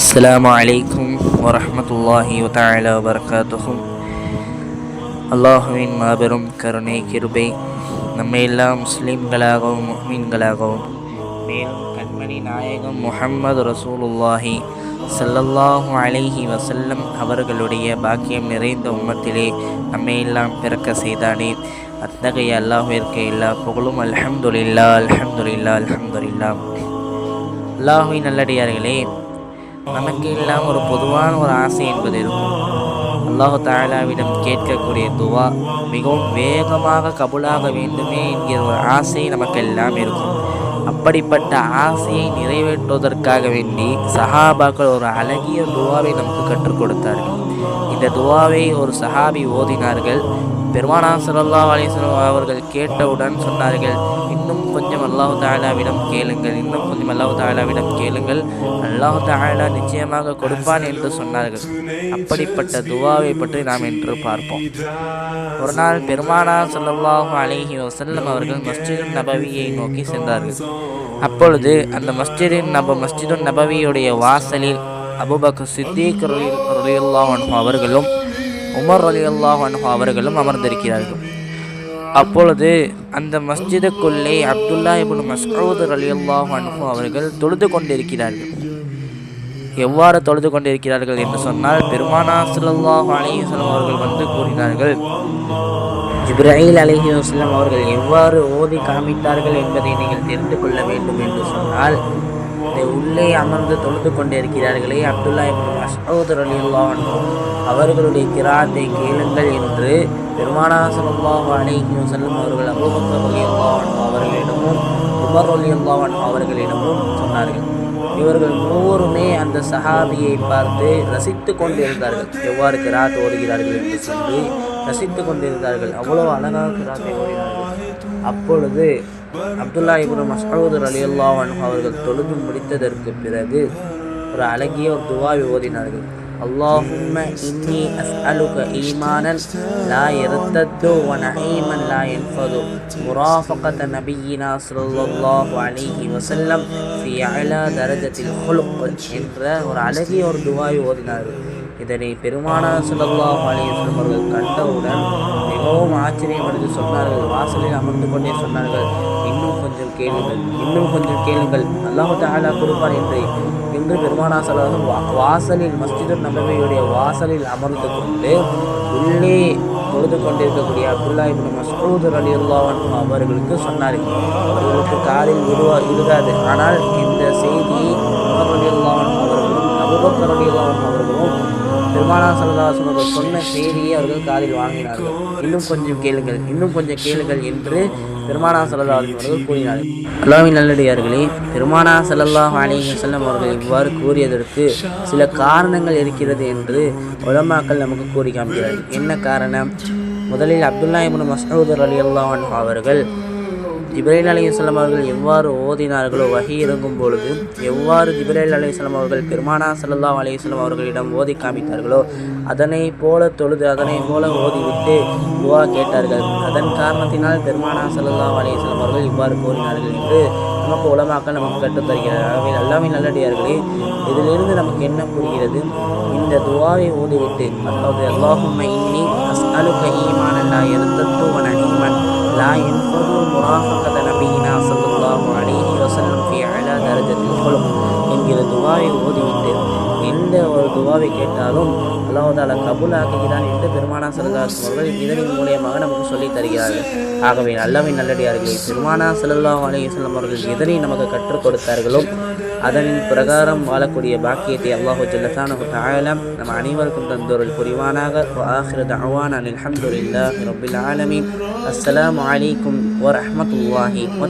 السلام عليكم ورحمة الله تعالى وبركاته அல்லாஹுவின் மாபெரும் கருணை கிருபை நம்மை எல்லாம் முஸ்லீம்களாகவும் முஹ்மீன்களாகவும் மேலும் கண்மணி நாயகம் முஹம்மது ரசூலுல்லாஹி ஸல்லல்லாஹு அலைஹி வஸல்லம் அவர்களுடைய பாக்கியம் நிறைந்த உம்மத்திலே நம்மை எல்லாம் பிறக்க செய்தானே அத்தகைய அல்லாஹிற்கு எல்லா புகழும் அல்ஹம்துலில்லா அல்ஹம்துலில்லா அல்ஹம்துலில்லா அல்லாஹுவின் நல்லடியார்களே நமக்கு எல்லாம் ஒரு பொதுவான ஒரு ஆசை என்பது இருக்கும். அல்லாஹு தாலாவிடம் கேட்கக்கூடிய துவா மிகவும் வேகமாக கபுலாக வேண்டுமே என்கிற ஒரு ஆசை நமக்கெல்லாம் இருக்கும். அப்படிப்பட்ட ஆசையை நிறைவேற்றுவதற்காக வேண்டி சஹாபாக்கள் ஒரு அழகிய துவாவை நமக்கு கற்றுக் கொடுத்தார்கள். இந்த துவாவை ஒரு சஹாபி ஓதினார்கள். பெருமானா சல்லா அலிஸ்லாம் அவர்கள் கேட்டவுடன் சொன்னார்கள் இன்னும் கொஞ்சம் அல்லாஹு தாலாவிடம் கேளுங்கள் இன்னும் கொஞ்சம் அல்லாஹு தாலாவிடம் கேளுங்கள். அல்லாஹு தாலா நிச்சயமாக கொடுப்பான் என்று சொன்னார்கள். அப்படிப்பட்ட துவாவை பற்றி நாம் என்று பார்ப்போம். ஒரு நாள் பெருமானா சல்லாஹு அலிஹி வசல்லம் அவர்கள் மஸ்ஜிது நபவியை நோக்கி சென்றார்கள். அப்பொழுது அந்த மஸ்ஜிதின் நப மஸ்ஜிது நபவியுடைய வாசலில் அபுபக்கர் சித்திக் ரலியுல்லாஹ் அவர்களும் உமர் அலி அல்லாஹ் அவர்களும் அமர்ந்திருக்கிறார்கள். அப்பொழுது அந்த மஸ்ஜிதுக்குள்ளே அப்துல்லா இபுன் மஸ்ரூத் அலி அல்லாஹ் அவர்கள் தொழுது கொண்டிருக்கிறார்கள். எவ்வாறு தொழுது கொண்டிருக்கிறார்கள் என்று சொன்னால் பெருமானா சுல்லாஹ் அலிஹலம் அவர்கள் வந்து கூறினார்கள் இப்ராஹில் அலஹி வஸ்லாம் அவர்கள் எவ்வாறு ஓதி காமித்தார்கள் என்பதை நீங்கள் தெரிந்து கொள்ள வேண்டும் என்று சொன்னால் இந்த உள்ளே அமர்ந்து தொழுது கொண்டிருக்கிறார்களே. அப்துல்லா இப்னு மஸ்ஊத் ரலியல்லாஹு அவர்களுடைய கிராத்தை கேளுங்கள் என்று பெருமானா ஸல்லல்லாஹு அலைஹி வஸல்லம் அவர்கள் அபூபக்கர் ரலியல்லாஹு அவர்களிடமும் உமர் ரலியல்லாஹு அவர்களிடமும் சொன்னார்கள். இவர்கள் மூவருமே அந்த சஹாபியை பார்த்து ரசித்து கொண்டிருந்தார்கள். எவ்வாறு கிராத் ஓடுகிறார்கள் என்று சொல்லி ரசித்து கொண்டிருந்தார்கள். அவ்வளோ அழகாக கிராத்தை ஓடினார்கள். அப்பொழுது அப்துல்லா இப்னு மசூத் அலி அல்லாஹன் அவர்கள் தொழுது முடித்ததற்கு பிறகு ஒரு அழகிய ஒரு துவா ஓதினார்கள். அல்லாஹும்ம இன்னி அஸ்அலுக ஈமானன் லா இர்தத்து வ நஈமன் லா யன்ஃபது. முராஃபகத நபியினா ஸல்லல்லாஹு அலைஹி வஸல்லம் ஃபி அலா தரஜத்தில் ஹுலுக் என்ற ஒரு அழகிய ஒரு துவாவை ஓதினார்கள். இதனை பெருமானார் சுல்லாஹ் அலிஸ்லம் அவர்கள் கண்டவுடன் மிகவும் ஆச்சரியமடைந்து சொன்னார்கள். வாசலில் அமர்ந்து கொண்டே சொன்னார்கள் இன்னும் கொஞ்சம் கேளுங்கள் இன்னும் கொஞ்சம் கேளுங்கள். அல்லாஹு தாலா கொடுப்பார் என்று. என்று பெருமானா சலாஹம் வாசலில் மஸ்ஜிது நபவியுடைய வாசலில் அமர்ந்து கொண்டு உள்ளே தொழுது கொண்டிருக்கக்கூடிய அப்துல்லா இப்னு மசூத் அலி அல்லாவன் அவர்களுக்கு சொன்னார்கள் அவர்களுக்கு காலில் விடுவா இருக்காது ஆனால் இந்த செய்தியை உமர் அலி அல்லாவன் அவர்களும் அபுபக்கர் அலி அல்லாவன் அவர்களும் பெருமானா சல்லாசன் அவர்கள் சொன்ன செய்தியை அவர்கள் காதில் வாங்கினார்கள். இன்னும் கொஞ்சம் கேளுங்கள் இன்னும் கொஞ்சம் கேளுங்கள் என்று பெருமானா சல்லா அவர்கள் கூறினார்கள் அல்லாவின் நல்லடியார்களே பெருமானா சல்லல்லாஹ் அலிஹி செல்லம் அவர்கள் இவ்வாறு கூறியதற்கு சில காரணங்கள் இருக்கிறது என்று உலமாக்கள் நமக்கு கூறி காமிக்கிறார்கள் என்ன காரணம்? முதலில் அப்துல்லா இபின் மசூதர் அலி அல்லாஹ் அவர்கள் ஜிப்ரேல் அலையுஸ்லாம் அவர்கள் எவ்வாறு ஓதினார்களோ வகி இறங்கும் பொழுது எவ்வாறு ஜிப்ரேல் அலையுஸ்லாம் அவர்கள் பெருமானா சல்லா அலையுஸ்லாம் அவர்களிடம் ஓதி காமித்தார்களோ அதனை போல தொழுது அதனை போல ஓதிவிட்டு துவா கேட்டார்கள். அதன் காரணத்தினால் பெருமானா சல்லா அலையுஸ்லாம் அவர்கள் இவ்வாறு கூறினார்கள் என்று நமக்கு உலமாக்கள் நமக்கு கற்றுத்தருகிறார் அவை எல்லாமே நல்லடியார்களே இதிலிருந்து நமக்கு என்ன புரிகிறது? இந்த துவாவை ஓதிவிட்டு அதாவது அல்லாஹும் இன்னி அஸ்அலுக ஈமான் லா யர்தத்து அனிமன் லா யன்ஃபது முராஃபகத துவாவை கேட்டாலும் அல்லாஹால கபூல் ஆக்குகிறான் என்று பெருமானா சல்லாஸ் அவர்கள் இதனின் மூலியமாக நமக்கு சொல்லி தருகிறார்கள். ஆகவே நல்லவை நல்லடியார்களே பெருமானா சல்லா அலையம் அவர்கள் எதனை நமக்கு கற்றுக் கொடுத்தார்களோ அதன் பிரகாரம் வாழக்கூடிய பாக்கியத்தை அல்லாஹு ஜல்லத்தான தாயாலம் நம் அனைவருக்கும் தந்தோரில் புரிவானாக. ஆஹிரத் அவான் அல்ஹம்துலில்லா ரபில் ஆலமீன். அஸ்ஸலாமு அலைக்கும் வரஹ்மத்துல்லாஹி வ